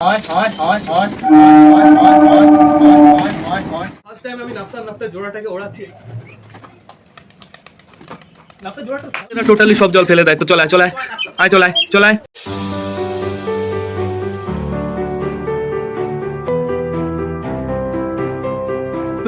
First time আমি নাপ্তার নাপ্তার জোড়াটাকে ওড়াচ্ছি। নাপ্তার জোড়াটা totally সব জল ফেলে দেয়। তো চলায় চলায় আয়। চলায় চলায়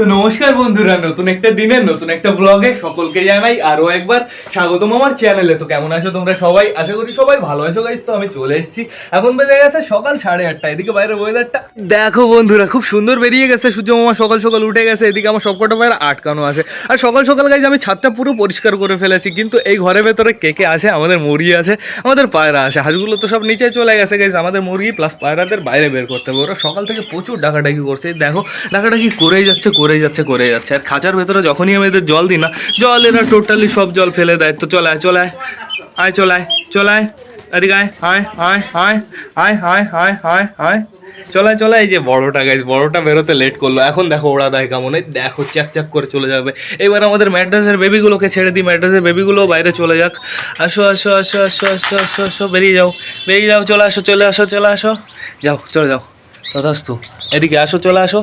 তো নমস্কার বন্ধুরা, নতুন একটা দিনে, নতুন একটা ব্লগে সকলকে জানাই আরও একবার স্বাগতম আমার চ্যানেলে তো কেমন আছো তোমরা সবাই? আশা করি সবাই ভালো আছো গাইস তো আমি চলে এসেছি। এখন বেজে গেছে সকাল সাড়ে আটটা, এদিকে বাইরের ওয়েদারটা দেখো বন্ধুরা, খুব সুন্দর বেরিয়ে গেছে। সূর্য মামা সকাল সকাল উঠে গেছে, এদিকে আমার সবকটা বাইরে আটকানো আছে। আর সকাল সকাল গাইজ আমি ছাদটা পুরো পরিষ্কার করে ফেলেছি। কিন্তু এই ঘরের ভেতরে কে কে আছে? আমাদের মুরগি আছে, আমাদের পায়রা আছে। হাঁসগুলো তো সব নিচে চলে গেছে গাইজ আমাদের মুরগি প্লাস পায়রাদের বাইরে বের করতে হবে। ওরা সকাল থেকে প্রচুর ডাকাডাকি করছে। দেখো, ডাকাডাকি করেই যাচ্ছে করেই যাচ্ছে করেই যাচ্ছে। আর খাঁচার ভেতরে যখনই আমি এদের জল দিই না, জল এরা টোটালি সব জল ফেলে দেয়। তো চলায় চলায় আয়। চলায় চলায় এদিকে আয় আয় আয় আয় আয় আয় আয় আয় আয়। চলায় চলায় এই যে বড়টা গাইজ বড়টা বেরোতে লেট করল। এখন দেখো ওরা দেয় কেমন। এই দেখো চাক চাক করে চলে যাবে। এবার আমাদের ম্যাড্রাসের বেবিগুলোকে ছেড়ে দিই। ম্যাড্রাসের বেবিগুলো বাইরে চলে যাক। আসো আসো আসো আসো আসো আসো আসো, বেরিয়ে যাও। বেরিয়ে যাও, চলে আসো চলে আসো চলে আসো। যাও, চলে যাও। তথাস্তু। এদিকে আসো, চলে আসো।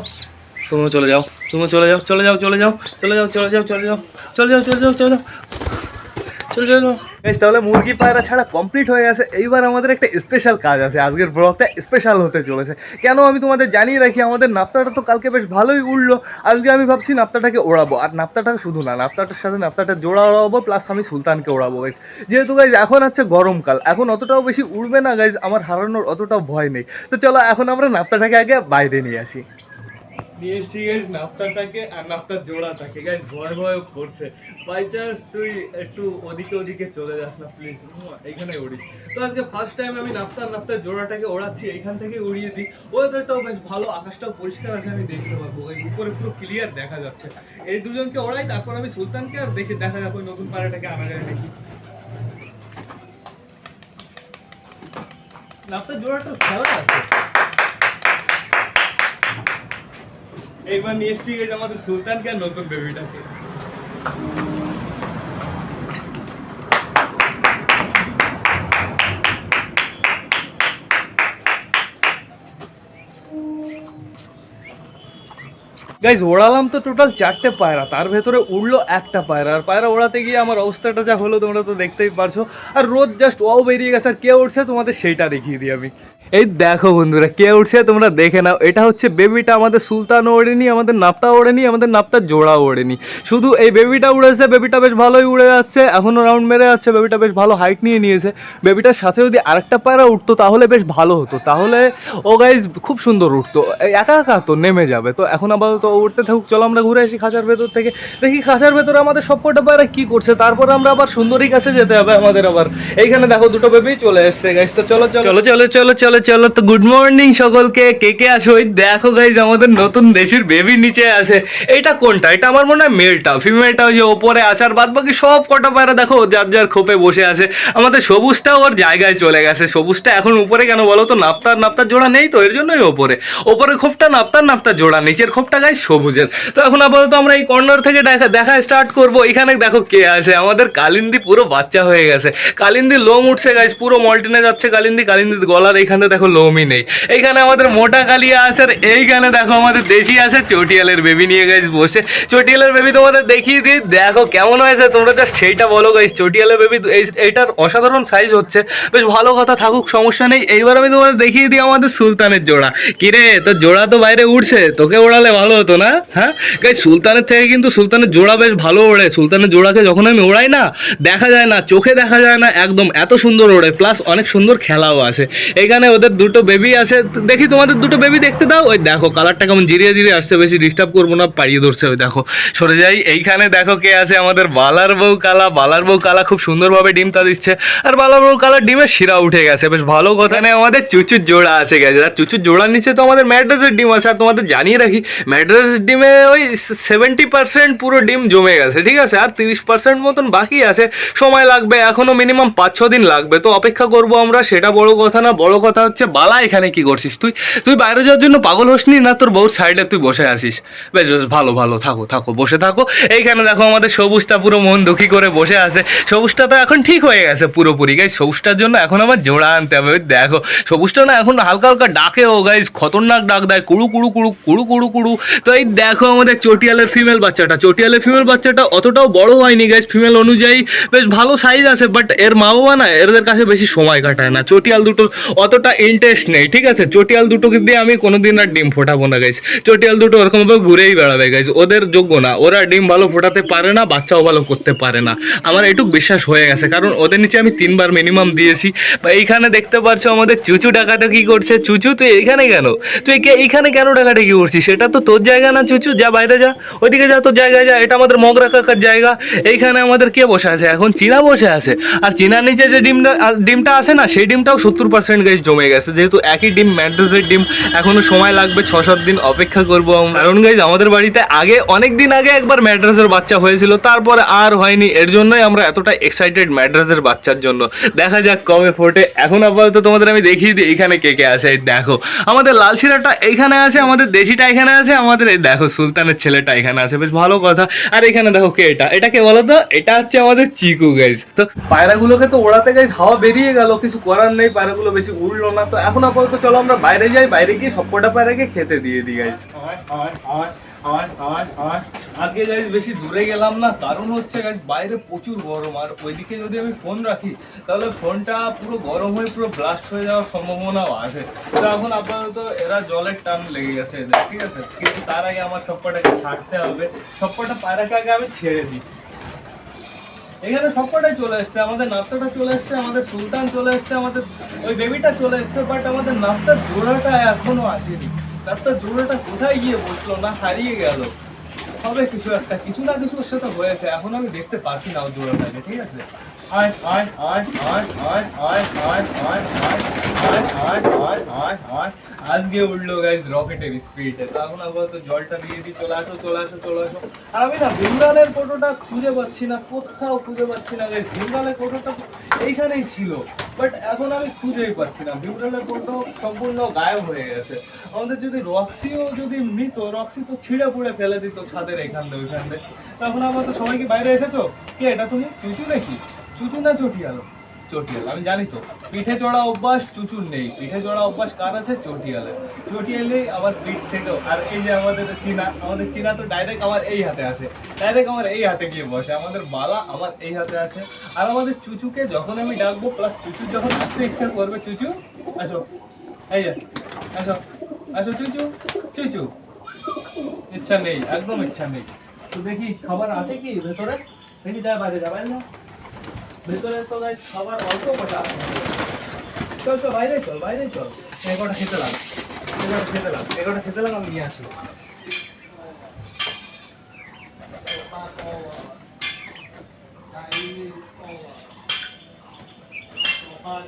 তুমিও চলে যাও তুমিও চলে যাও চলে যাও চলে যাও চলে যাও চলে যাও চলে যাও চলে যাও চলে যাও চলে যাও চলে বেশ তাহলে মুরগি পায়রা ছাড়া কমপ্লিট হয়ে গেছে এইবার আমাদের একটা স্পেশাল কাজ আছে আজকের ব্লগটা স্পেশাল হতে চলেছে কেন আমি তোমাদের জানিয়ে রাখি আমাদের নাপ্তাটা তো কালকে বেশ ভালোই উঠল আজকে আমি ভাবছি নাপ্তাটাকে ওড়াবো আর নাপ্তাটা শুধু না নাপ্তাটার সাথে নাপ্তাটা জোড়া ওড়াবো প্লাস আমি সুলতানকে ওড়াবো গাইজ যেহেতু গাইজ এখন আছে গরমকাল এখন অতটাও বেশি উড়বে না গাইজ আমার হারানোর অতটাও ভয় নেই তো চলো এখন আমরা নাপ্তাটাকে আগে বাইরে নিয়ে আসি নিয়ে এসছি গাইজ নাপ্তাটাকে আর নাপ্তার জোড়াটাকে। গাইজ ভয় ভয় করছে। বাই চান্স তুই একটু ওদিকে ওদিকে চলে যাস না প্লিজ এখানে উড়িস। তো আজকে ফার্স্ট টাইম আমি নাপ্তার নাপ্তার জোড়াটাকে ওড়াচ্ছি, এইখান থেকে উড়িয়ে দিই। ওয়েদারটাও বেশ ভালো, আকাশটাও পরিষ্কার আছে, আমি দেখতে পাবো। এই উপরে পুরো ক্লিয়ার দেখা যাচ্ছে। এই দুজনকে ওড়াই, তারপর আমি সুলতানকে আর দেখে, দেখা যাবে নতুন পাড়াটাকে যায় নাকি। নাপ্তার জোড়াটা ভালো আছে। এইবার নিয়ে এসছি আমাদের সুলতানকে আর নতুন বেবিটাকে গাইজ ওড়ালাম তো টোটাল চারটে পায়রা, তার ভেতরে উড়লো একটা পায়রা। আর পায়রা ওড়াতে গিয়ে আমার অবস্থাটা যা হলো তোমরা তো দেখতেই পারছ। আর রোদ জাস্ট ওয়াও বেরিয়ে গেছে, আর কে উঠছে তোমাদের সেইটা দেখিয়ে দিই আমি। এই দেখো বন্ধুরা, কে উঠছে তোমরা দেখে নাও। এটা হচ্ছে বেবিটা আমাদের সুলতান ওড়েনি, আমাদের নাপটা ওড়েনি, আমাদের নাপটা জোড়া ওড়েনি। শুধু এই বেবিটা উড়েছে বেবিটা বেশ ভালোই উড়ে যাচ্ছে, এখনও রাউন্ড মেরে যাচ্ছে বেবিটা বেশ ভালো হাইট নিয়ে নিয়েছে। বেবিটার সাথে যদি আরেকটা পায়রা উঠতো, তাহলে বেশ ভালো হতো। তাহলে ও গাইজ খুব সুন্দর উঠতো। একা একা তো নেমে যাবে। তো এখন আপাতত উঠতে থাকুক, চলো আমরা ঘুরে আসি খাঁচার ভেতর থেকে। দেখি খাঁচার ভেতরে আমাদের সবকটা পায়রা কী করছে। তারপর আমরা আবার সুন্দরী কাছে যেতে হবে আমাদের আবার। এইখানে দেখো দুটো বেবি চলে এসছে গাইজ তো চলো। চলো চলো চলো চলো চলো চলো তো গুড মর্নিং সকলকে। কে কে আছে? ওই দেখো গাইজ আমাদের নতুন দেশের বেবি নিচে আছে। এটা কোনটা? এটা আমার মনে হয় মেলটা ফিমেলটা ওই যে ওপরে আছে আর বাদ বাকি সব কটা পায়রা দেখো, যার যার খোপে বসে আছে। আমাদের সবুজটাও ওর জায়গায় চলে গেছে। সবুজটা এখন উপরে কেন বলো তো? নাপ্তার নাপ্তার জোড়া নেই তো, এর জন্যই ওপরে। ওপরে খোপটা নাপ্তার নাপ্তার জোড়া, নিচের খোপটা গাই সবুজের। তো এখন আপাতত আমরা এই কর্নার থেকে দেখা দেখা স্টার্ট করব। এখানে দেখো কে আছে? আমাদের কালিন্দি পুরো বাচ্চা হয়ে গেছে। কালিন্দি লোম উঠছে গাইস পুরো মল্টিনে যাচ্ছে কালিন্দি। কালিন্দির গলার এইখানে দেখো লোমই নেই। এইখানে আমাদের মোটা কালিয়া আছে আর এইখানে দেখো আমাদের দেশি আছে। চটিয়ালের বেবি নিয়ে গাইস বসে। চটিয়ালের বেবি তোমাদের দেখিয়ে দিই। দেখো কেমন হয়েছে, তোমরা জাস্ট সেইটা বলো গাইস চটিয়ালের বেবি এইটার অসাধারণ সাইজ হচ্ছে। বেশ ভালো কথা থাকুক, সমস্যা নেই। এইবার আমি তোমাদের দেখিয়ে দিই আমাদের সুলতানের জোড়া। কিরে, তোর জোড়া তো বাইরে উঠছে তোকে ওড়ালে ভালো হতো না? হ্যাঁ? গাই সুলতানের থেকে কিন্তু সুলতানের জোড়া বেশ ভালো ওড়ে। সুলতানের জোড়াকে যখন আমি ওড়াই না, দেখা যায় না, চোখে দেখা যায় না, একদম এত সুন্দর ওড়ে। প্লাস অনেক সুন্দর খেলাও আছে। এখানে ওদের দুটো বেবি আছে দেখি তোমাদের দুটো বেবি দেখতে দাও। ওই দেখো কালারটা কেমন জিরিয়ে জিরিয়ে আসছে, বেশি ডিস্টার্ব করব না, পাড়িয়ে ধরছে ওই দেখো। সরে যাই, এইখানে দেখো কে আছে আমাদের বালার বউ কালা। বালার বউ কালা খুব সুন্দরভাবে ডিমটা দিচ্ছে। আর বালার বউ কালা ডিমের শিরা উঠে গেছে। বেশ ভালো কথা নেই আমাদের চুচুর জোড়া আছে গেছে। আর চুচুর জোড়ার নিচে তো আমাদের ম্যাড্রাসের ডিম আছে, আর তোমাদের জানিয়ে রাখি ম্যাড্রাসের ডিমে ওই সেভেন্টি পার্সেন্ট পুরো ডিম জমে গেছে, ঠিক আছে? আর তিরিশ পার্সেন্ট মতন বাকি আছে। সময় লাগবে, এখনও মিনিমাম পাঁচ ছ দিন লাগবে। তো অপেক্ষা করব আমরা, সেটা বড় কথা না, বড় কথা হচ্ছে, বালা, এখানে কি করছিস তুই? তুই বাইরে যাওয়ার জন্য পাগল হোসনি না তোর বউর সাইডে তুই বসে আসিস বেশ বেশ, ভালো ভালো, থাকো থাকো, বসে থাকো। এইখানে দেখো আমাদের সবুজটা পুরো মন দুঃখী করে বসে আছে। সবুজটা তো এখন ঠিক হয়ে গেছে পুরোপুরি গাইজ সবুজটার জন্য এখন আমার জোড়া আনতে হবে দেখো। সবুজটা না এখন হালকা হালকা ডাকে ও গাইজ খতরনাক ডাক দেয়, কুড়ু কুড়ু কুড়ু কুড়ু কুড়ু কুড়ু। তো এই দেখো আমাদের চটিয়ালের ফিমেল বাচ্চাটা। চটিয়ালের ফিমেল বাচ্চাটা অতটাও বড় হয়নি গাইজ ফিমেল অনুযায়ী। বেশ ভালো সাইজ আছে বাট এর মা বাবা না এদের কাছে বেশি সময় কাটায় না। চটিয়াল দুটোর অতটা ইন্টারেস্ট নেই, ঠিক আছে? চটিয়াল দুটোকে দিয়ে আমি কোনোদিন আর ডিম ফোটাবো না গাইজ চটিয়াল দুটো ওরকমভাবে ঘুরেই বেড়াবে গাইজ ওদের যোগ্য না। ওরা ডিম ভালো ফোটাতে পারে না, বাচ্চাও ভালো করতে পারে না। আমার এটুক বিশ্বাস হয়ে গেছে, কারণ ওদের নিচে আমি তিনবার মিনিমাম দিয়েছি। বা এইখানে দেখতে পারছ আমাদের চুচু ডাকাটা কি করছে? চুচু, তুই এইখানে কেন? তুই এইখানে কেন ডাকাটা কি করছিস? সেটা তো তোর জায়গা না, চুচু? যা বাইরে যা। ওইদিকে যা, তোর জায়গায় যা। এটা আমাদের মগরা কাকার জায়গা। এইখানে আমাদের কে বসে আছে? এখন চীনা বসে আছে। আর চীনার নিচে যে ডিমটা ডিমটা আছে না, সেই ডিমটাও সত্তর পার্সেন্ট গাছ জমে গেছে। যেহেতু একই ডিম ম্যাড্রাসের ডিম, এখনও সময় লাগবে ছ সাত দিন অপেক্ষা করব। কারণ গাইজ আমাদের বাড়িতে আগে অনেক দিন আগে একবার ম্যাড্রাসের বাচ্চা হয়েছিল, তারপরে আর হয়নি। এর জন্যই আমরা এতটা এক্সাইটেড ম্যাড্রাসের বাচ্চার জন্য। দেখা যাক কবে ফোটে। এখন আপাতত তোমাদের আমি দেখিয়ে দিই, এখানে কে কে আছে দেখো। আমাদের লাল শিরাটা এইখানে আছে, আমাদের দেশিটা এখানে আছে, আমাদের এই দেখো, সুলতানের ছেলেটা এখানে আছে। বেশ ভালো কথা। আর এখানে দেখো কে এটা? এটা কে বলো তো এটা হচ্ছে আমাদের চিকু গাইজ তো পায়রাগুলোকে তো ওড়াতে গাইজ হাওয়া বেরিয়ে গেল, কিছু করার নেই, পায়রাগুলো বেশি উড়লো না তো। এখন আপাতত চলো, আমরা বাইরে যাই, বাইরে গিয়ে সবকটা পায়রাকে খেতে দিয়ে দিই গাইজ আজকে গাইজ বেশি দূরে গেলাম না। কারণ হচ্ছে গাইজ বাইরে প্রচুর গরম। আর ওইদিকে যদি আমি ফোন রাখি, তাহলে ফোনটা পুরো গরম হয়ে, পুরো ব্লাস্ট হয়ে যাওয়ার সম্ভাবনাও আছে। তো এখন আপাতত এরা জলের টান লেগে গেছে এদের ঠিক আছে? কিন্তু তার আগে আমার সবকটাকে ছাড়তে হবে। সবকটা পায়রাকে আগে আমি ছেড়ে দিই। এখানে সবকটাই চলে এসছে আমাদের নাপ্তাটা চলে এসছে আমাদের সুলতান চলে এসছে আমাদের ওই বেবিটা চলে এসছে বাট আমাদের নাপ্তার জোড়াটা এখনও আসেনি নাপ্তার জোড়াটা কোথায় গিয়ে বসল না হারিয়ে গেল হবে কিছু একটা কিছু না কিছু সাথে হয়েছে এখন আমি দেখতে পারছি না ওর জোড়াটাকে ঠিক আছে আয় আয় আয় আয় আয় আয় আয় আয় আয় আয় আয় আয় আয় আজকে উঠল গাইজ রকেটের স্পিডে তো এখন আপাতত জলটা দিয়ে দিই, চলে আসো চলে আসো চলে আসো। আর আমি না ভিমরানের ফটোটা খুঁজে পাচ্ছি না, কোথাও খুঁজে পাচ্ছি না গাইজ ভিমরানের ফটোটা এইখানেই ছিল বাট এখন আমি খুঁজেই পাচ্ছি না। ভিমরানের ফটো সম্পূর্ণ গায়েব হয়ে গেছে। আমাদের যদি রক্সিও যদি মৃত রক্সি তো ছিঁড়ে পুড়ে ফেলে দিত ছাদের এখান দিয়ে, ওইখান দিয়ে। তখন আমার তো সবাই কি বাইরে এসেছ? কে, এটা তুমি? চুচু নাকি? চুচু না চটিয়াল? চটিয়াল, আমি জানি তো। পিঠে চড়া অভ্যাস চুচুর নেই। পিঠে চড়া অভ্যাস কার আছে? চটিয়ালে চটিয়ালে আবার পিঠ থেকেও আর এই যে আমাদের চীনা আমাদের চীনা তো ডাইরেক্ট আমার এই হাতে আসে। ডাইরেক্ট আমার এই হাতে গিয়ে বসে। আমাদের বালা আমার এই হাতে আছে আর আমাদের চুচুকে যখন আমি ডাকবো প্লাস চুচু যখন আসতে ইচ্ছা করবে, চুচু, আসো। এই যে, আসো আসো চুচু চুচু। ইচ্ছা নেই, একদম ইচ্ছা নেই। তো দেখি, খাবার আছে কি ভেতরে? দেখি যা বাইরে যা বাইরে যা। ভেতরে তো গাইস খাবার অল্প কটা চল চল বাইরে চল বাইরে চল। এগারোটা খেতে লাগ। এগারোটা খেতে লাগ। এগারোটা খেতে লাগ আমি নিয়ে আসি। আয়,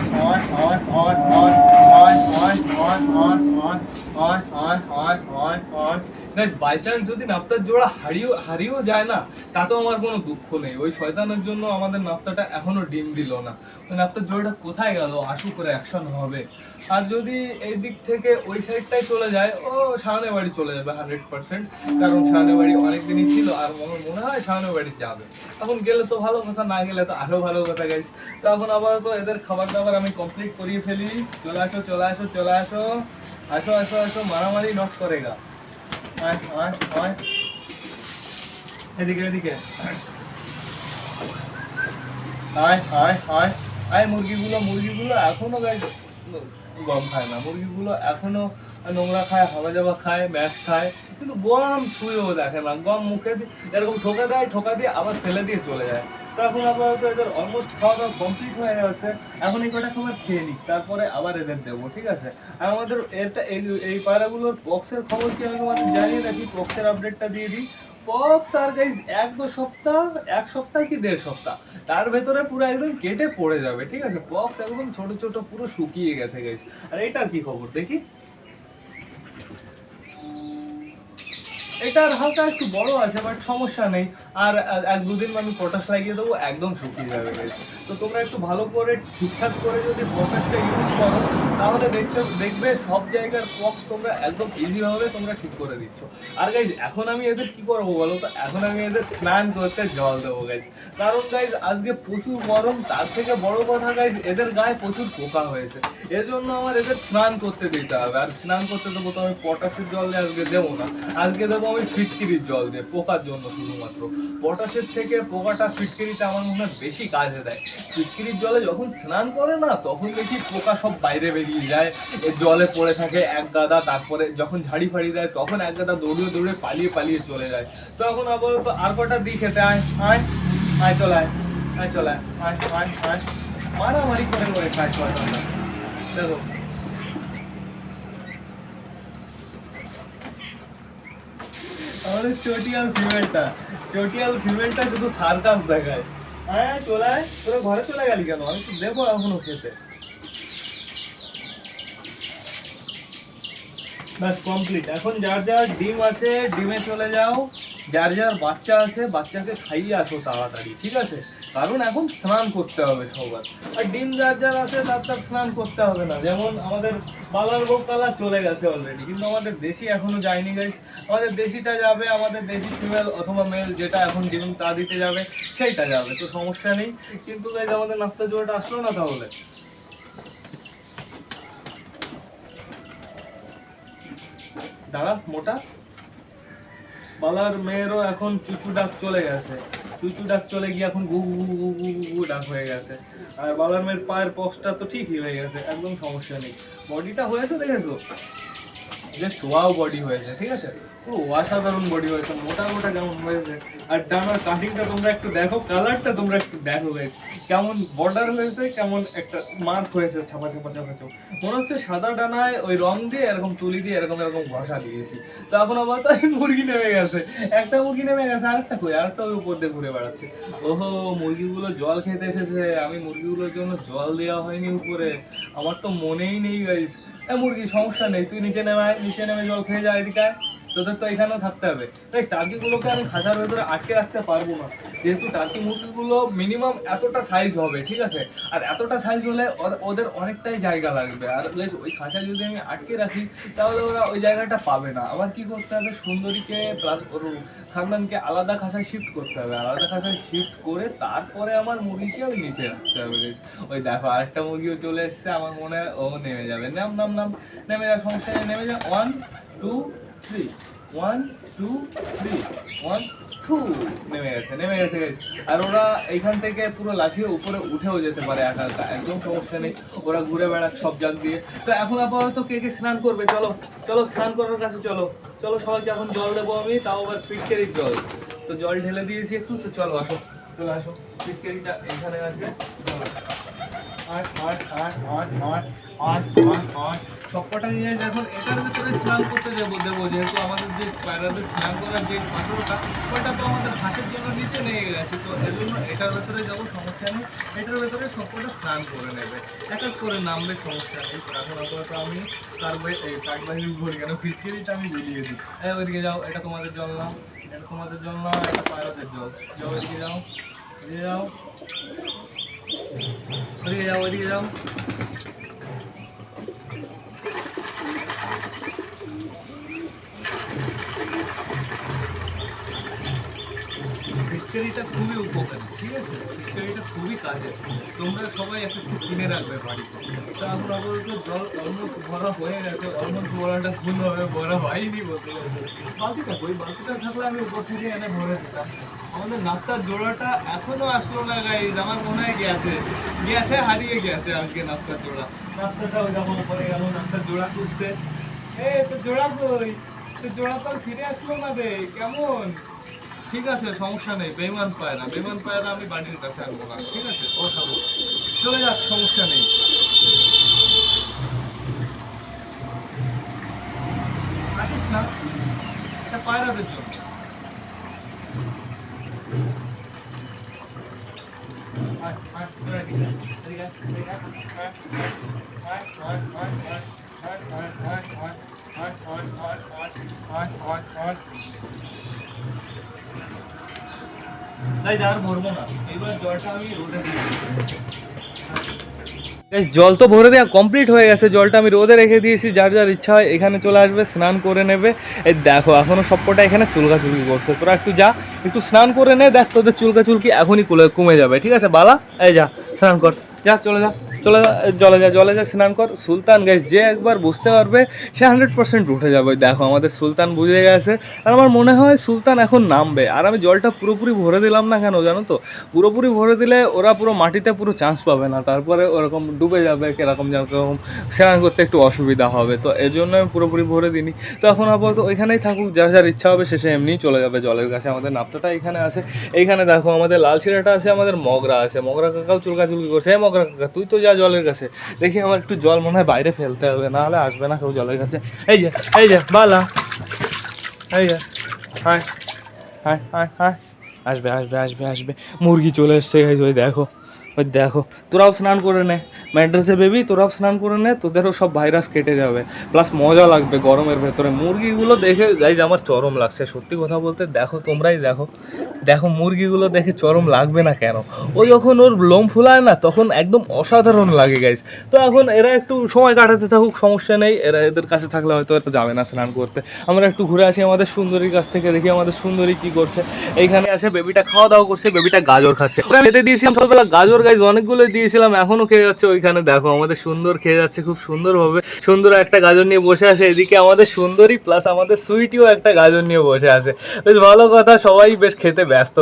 বাই চান্স যদি নাপ্তার জোড়া হারিয়েও হারিয়েও যায় না, তাতেও আমার কোনো দুঃখ নেই। ওই শয়তানের জন্য আমাদের নাপ্তাটা এখনও ডিম দিল না। ওই নাপ্তার জোড়াটা কোথায় গেল? আশু করে অ্যাকশন হবে। আর যদি এই দিক থেকে ওই সাইডটাই চলে যায়, ও সামনে বাড়ি চলে যাবে হান্ড্রেড পার্সেন্ট কারণ সামনে বাড়ি অনেকদিনই ছিল, আর আমার মনে হয় সামনে বাড়ি যাবে। এখন গেলে তো ভালো কথা, না গেলে তো আরও ভালো কথা গাইস তো এখন আপাতত এদের খাবার দাবার আমি কমপ্লিট করিয়ে ফেলি। চলে আসো চলে আসো চলে আসো। আসো আসো আসো, মারামারি নট করেগা মুরগিগুলো মুরগিগুলো এখনও গম খায় না। মুরগিগুলো এখনও নোংরা খায়, হাওয়া জাবা খায় ম্যাশ খায়। কিন্তু গম ছুঁয়েও দেখে না। গম মুখে দিয়ে এরকম ঠোকা দেয়, ঠোকা দিয়ে আবার ফেলে দিয়ে চলে যায়। তো এখন আপাতত এদের অলমোস্ট খাওয়া দাওয়া কমপ্লিট হয়ে এখন এই কটা খাবার খেয়ে নিক, তারপরে আবার এদের দেবো, ঠিক আছে? আমাদের এটা, এই এই বক্সের খবর কি আমি তোমাদের জানিয়ে রাখি? বক্সের আপডেটটা দিয়ে দিই। পক্স আর গাইজ এক দু সপ্তাহ, এক সপ্তাহ কি দেড় সপ্তাহ? তার ভেতরে পুরো একদম কেটে পড়ে যাবে, ঠিক আছে? পক্স একদম ছোট ছোট, পুরো শুকিয়ে গেছে গাইজ আর এটার কি খবর, দেখি? এটার হালকা একটু বড় আছে বাট সমস্যা নেই। আর এক দুদিন আমি পটাশ লাগিয়ে দেবো, একদম শুকিয়ে যাবে। তো তোমরা একটু ভালো করে ঠিকঠাক করে যদি পটাশটা ইউজ করো, তাহলে দেখতে, দেখবে সব জায়গার পক্স তোমরা একদম ইজিভাবে তোমরা ঠিক করে দিচ্ছ। আর গাইজ এখন আমি এদের কি করব বলো তো? এখন আমি এদের স্নান করতে জল দেবো গাইজ কারণ গাইজ আজকে প্রচুর গরম, তার থেকে বড় কথা গাইজ এদের গায়ে প্রচুর পোকা হয়েছে। এজন্য আমার এদের স্নান করতে দিতে হবে। আর স্নান করতে দেবো তো আমি পটাশের জল দিয়ে আজকে দেবো না। আজকে দেবো আমি ফিটকিরির জল দিয়ে, পোকার জন্য শুধুমাত্র। পটাশের থেকে পোকাটা ফিটকিরিতে আমার মনে হয় বেশি কাজে দেয়। ফিটকিরির জলে যখন স্নান করে না, তখন দেখি পোকা সব বাইরে বেরিয়ে যায়। জলে পড়ে থাকে এক গাদা, তারপরে যখন ঝাড়ি ফাড়ি দেয়, তখন এক গাদা দৌড়িয়ে দৌড়ে পালিয়ে পালিয়ে চলে যায়। তো এখন আপাতত আর কটা দিই খেতে আয় আয় আয় চলায় আয় চলায় আয় আয় আয় আয়। মারামারি করে করে খায় ছয়টা দেখো। আমাদের চটিয়াল ফিমেলটা। চটিয়াল ফিমেলটা শুধু সার্কাস দেখায়। হ্যাঁ চলে আয় তোর ঘরে চলে গেলি কেন? আমি তো দেবো এখনও খেতে। ব্যাস কমপ্লিট এখন যার যার ডিম আছে, ডিমে চলে যাও। যার যার বাচ্চা আছে, বাচ্চাকে খাইয়ে আসো তাড়াতাড়ি, ঠিক আছে? কারণ এখন স্নান করতে হবে সবার। আর ডিম যার যার আছে, তার তার স্নান করতে হবে না। যেমন আমাদের বালার কালা চলে গেছে অলরেডি কিন্তু আমাদের দেশি এখনও যায়নি গাইস আমাদের দেশিটা যাবে, আমাদের দেশি ফিমেল অথবা মেল যেটা এখন ডিম তা দিতে যাবে, সেইটা যাবে, তো সমস্যা নেই। কিন্তু গাইস আমাদের নাস্তা জোড়াটা আসলো না তাহলে? দাঁড়া, মোটা। বালার মেয়েরও এখন চুচু ডাক চলে গেছে। চুচু ডাক চলে গিয়ে এখন গু গু গু গু গু ডাক হয়ে গেছে। আর বালামের পায়ের পক্সটা তো ঠিকই হয়ে গেছে, একদম সমস্যা নেই। বডিটা হয়েছে দেখেছ? জাস্ট ওয়াও বডি হয়েছে, ঠিক আছে? পুরো অসাধারণ বডি হয়েছে মোটা মোটা কেমন হয়েছে? আর ডানার কাটিংটা তোমরা একটু দেখো কালারটা তোমরা একটু দেখো কেমন বর্ডার হয়েছে, কেমন একটা মার্ক হয়েছে, ছাপা ছাপা ছাপা ছাপা। মনে হচ্ছে সাদা ডানায় ওই রং দিয়ে, এরকম তুলি দিয়ে, এরকম এরকম ঘষা দিয়েছি। তো এখন আবার তাই মুরগি নেমে গেছে। একটা মুরগি নেমে গেছে আরেকটা কই? আরেকটা ওই উপর দিয়ে ঘুরে বেড়াচ্ছে। ওহো, মুরগিগুলো জল খেতে এসেছে। আমি মুরগিগুলোর জন্য জল দেওয়া হয়নি উপরে। আমার তো মনেই নেই গাইস এ মুরগি সমস্যা নেই তুই নিচে নেমে আয়, নিচে নেমে জল খেয়ে যা এদিকে। তোদের তো এখানেও থাকতে হবে। তাই টার্কিগুলোকে আমি খাঁচার ভেতরে আটকে রাখতে পারব না। যেহেতু টার্কি মুরগিগুলো মিনিমাম এতটা সাইজ হবে, ঠিক আছে? আর এতটা সাইজ হলে ওদের অনেকটাই জায়গা লাগবে। আর ওই খাঁচা যদি আমি আটকে রাখি, তাহলে ওরা ওই জায়গাটা পাবে না। আবার কি করতে হবে? সুন্দরীকে প্লাস ওর খানদানকে আলাদা খাঁচায় শিফট করতে হবে। আলাদা খাঁচায় শিফট করে তারপরে আমার মুরগিকে ওই নিচে রাখতে হবে। ওই দেখো, আরেকটা মুরগিও চলে এসছে। আমার মনে হয় ও নেমে যাবে। নাম নাম নাম। নেমে যাওয়ার সমস্যা নেমে যা one two three one two three one two নেমে গেছে নেমে গেছে। আর ওরা এইখান থেকে পুরো লাফিয়ে উপরে উঠেও যেতে পারে একা একা একদম সমস্যা নেই। ওরা ঘুরে বেড়াক সব জায়গা দিয়ে। তো এখন আপাতত কে কে স্নান করবে? চলো চলো স্নান করার কাছে চলো। চলো সবাইকে এখন জল দেবো আমি, তাও আবার পিটকেরির জল। তো জল ঢেলে দিয়েছি একটু, তো চলো আসো চলো আসো। পিটকেরিটা এখানে আছে। আট আট আট আট আট আট আট আট সবকটা নিয়ে এখন এটার ভিতরে স্নান করতে দেবো দেবো, যেহেতু আমাদের যে প্যারাদের স্নান করার যে পাত্রটা ওটা তো আমাদের হাতের জন্য নিচে নিয়ে গেছে। তো এর জন্য এটার ভেতরে যাব, সমস্যা নেই। এটার ভেতরে সবকটা স্নান করে নেবে। এক এক করে নামবে সমস্যা নেই। এখন আপাতত আমি তার এই তার বাইরে ঘুরি কেন ফিটকিরিটা আমি বুঝিয়ে দিই। এই ওইদিকে যাও, এটা তোমাদের জল নাও। এটা তোমাদের জল নাও এটা পায়রাদের জল। যাও, ওইদিকে যাও এদিকে যাও। ওইদিকে যাও ওইদিকে যাও। ফিটকারিটা খুবই উপকারী, ঠিক আছে? ফিটকারিটা খুবই কাজের তোমরা সবাই একটু কিনে রাখবে বাড়িতে। তা আমরা বলতো জল অলমোস্ট ভরা হয়ে গেছে অলমোস্ট ভরাটা হবে ভরা হয়নি বলতে বালতিটা ওই বালতিটা থাকলে আমি উপর থেকে এনে ভরে দিতাম। আমাদের নাস্তার জোড়াটা এখনও আসলো না গাইজ আমার মনে হয় গেছে গেছে হারিয়ে গেছে আজকে নাস্তার জোড়া। নাস্তাটাও যখন পরে গেল নাস্তার জোড়া খুঁজতে। এ তো জোড়া তো জোড়া তো ফিরে আসলো না রে কেমন? ঠিক আছে সমস্যা নেই বেমান পায়রা বেমান পায়রা আমি বাড়ির কাছে আনব না ঠিক আছে ও খাব চলে যাক সমস্যা নেই আসিস না এটা পায়রাদের জন্য আয়, আয়, তোরা এদিকে আয়, এদিকে আয়, এদিকে আয়, আয়, আয়, আয়, আয়, আয়, আয়, আয়, আয়, আয়, জল তো ভরে দেওয়া কমপ্লিট হয়ে গেছে। জলটা আমি রোদে রেখে দিয়েছি। যার যার ইচ্ছা হয় এখানে চলে আসবে, স্নান করে নেবে। এই দেখো, এখনও সবকটা এখানে চুলকা চুলকি করছে। তোরা একটু যা, একটু স্নান করে নে। দেখ তোদের চুলকা চুলকি এখনই কমে যাবে। ঠিক আছে, বালা? এই যা, স্নান কর। যা, চলে যা। চলে জলে যা জলে যা, স্নান কর। সুলতান গাইস যে একবার বুঝতে পারবে, সে হান্ড্রেড পার্সেন্ট উঠে যাবে। দেখো, আমাদের সুলতান বুঝে গেছে। আর আমার মনে হয় সুলতান এখন নামবে। আর আমি জলটা পুরোপুরি ভরে দিলাম না কেন, জানো তো? পুরোপুরি ভরে দিলে ওরা পুরো মাটিতে পুরো চান্স পাবে না। তারপরে ওরকম ডুবে যাবে, কীরকম যেরকম স্নান করতে একটু অসুবিধা হবে। তো এর জন্য আমি পুরোপুরি ভরে দিইনি। তো এখন আপাতত ওইখানেই থাকুক যার যার ইচ্ছা হবে শেষে এমনিই চলে যাবে জলের কাছে। আমাদের নাপ্তাটা এখানে আছে। এইখানে দেখো, আমাদের লাল শিরাটা আছে, আমাদের মগরা আছে। মগরা কাকাও চুলকা চুলকি করছে। হ্যাঁ মগরা কাকা, তুই তো যা জলের কাছে। দেখি আমার একটু জল মনে হয় বাইরে ফেলতে হবে, না হলে আসবে না কেউ জলের কাছে। এই যে এই যে, বালা। এই যে হায় হায় হায় আসবে আসবে আসবে আসবে। মুরগি চলে এসছে ওই দেখো ওই দেখো। তোরাও স্নান করে নে। ম্যান্ড্রেসে বেবি, তোরাও স্নান করে নে, তোদেরও সব ভাইরাস কেটে যাবে। প্লাস মজা লাগবে গরমের ভেতরে। মুরগিগুলো দেখে গাইজ আমার চরম লাগছে। সত্যি কথা বলতে, দেখো, তোমরাই দেখো। দেখো, মুরগিগুলো দেখে চরম লাগবে না কেন? ও যখন ওর লোম ফুলায় না, তখন একদম অসাধারণ লাগে গাইজ তো এখন এরা একটু সময় কাটাতে থাকুক, সমস্যা নেই। এরা এদের কাছে থাকলে হয়তো এরা যাবে না স্নান করতে। আমরা একটু ঘুরে আসি আমাদের সুন্দরীর কাছ থেকে, দেখি আমাদের সুন্দরী কি করছে। এইখানে আছে, বেবিটা খাওয়া দাওয়া করছে, বেবিটা গাজর খাচ্ছে। খেতে দিয়েছিলাম সকালবেলা গাজর গাইজ অনেকগুলো দিয়েছিলাম, এখনও খেয়ে যাচ্ছে ওইখানে দেখো আমাদের সুন্দর খেয়ে যাচ্ছে, খুব সুন্দর ভাবে সুন্দর একটা গাজন নিয়ে বসে আছে এদিকে আমাদের সুন্দরী প্লাস আমাদের সুইটিও একটা গাজন নিয়ে বসে আছে। বেশ ভালো কথা, সবাই বেশ খেতে ব্যস্ত।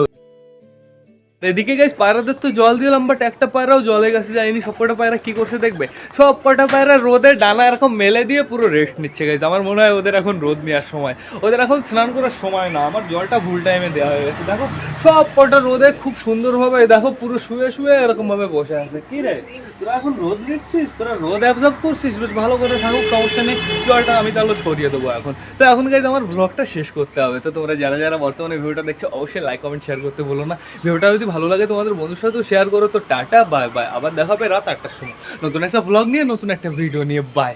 এদিকে গাইস পায়রাদের তো জল দিলাম বাট একটা পায়রাও জলে গেছে যায়নি সবকটা পায়রা কি করছে দেখবে? সব কটা পায়রা রোদে ডানা এরকম মেলে দিয়ে পুরো রেস্ট নিচ্ছে গাইস আমার মনে হয় ওদের এখন রোদ নেওয়ার সময়। ওদের এখন স্নান করার সময় না, আমার জলটা ভুল টাইমে দেওয়া হয়ে গেছে। দেখো সব কটা রোদে খুব সুন্দরভাবে, দেখো পুরো শুয়ে শুয়ে এরকম ভাবে বসে আছে। কি রে? তোরা এখন রোদ নিচ্ছিস? তোরা রোদ অ্যাবজর্ব করছিস? বেশ ভালো করে থাকুক, সমস্যা নেই। জলটা আমি তাহলে সরিয়ে দেবো এখন। তো এখন গাইজ আমার ব্লগটা শেষ করতে হবে। তো তোমরা যারা যারা বর্তমানে ভিডিওটা দেখছ, অবশ্যই লাইক কমেন্ট শেয়ার করতে বলো না। ভিডিওটা যদি ভালো লাগে তোমাদের বন্ধুর সাথেও শেয়ার করো। তো টাটা বাই বাই আবার দেখা হবে রাত আটটার সময়। নতুন একটা ব্লগ নিয়ে, নতুন একটা ভিডিও নিয়ে। বাই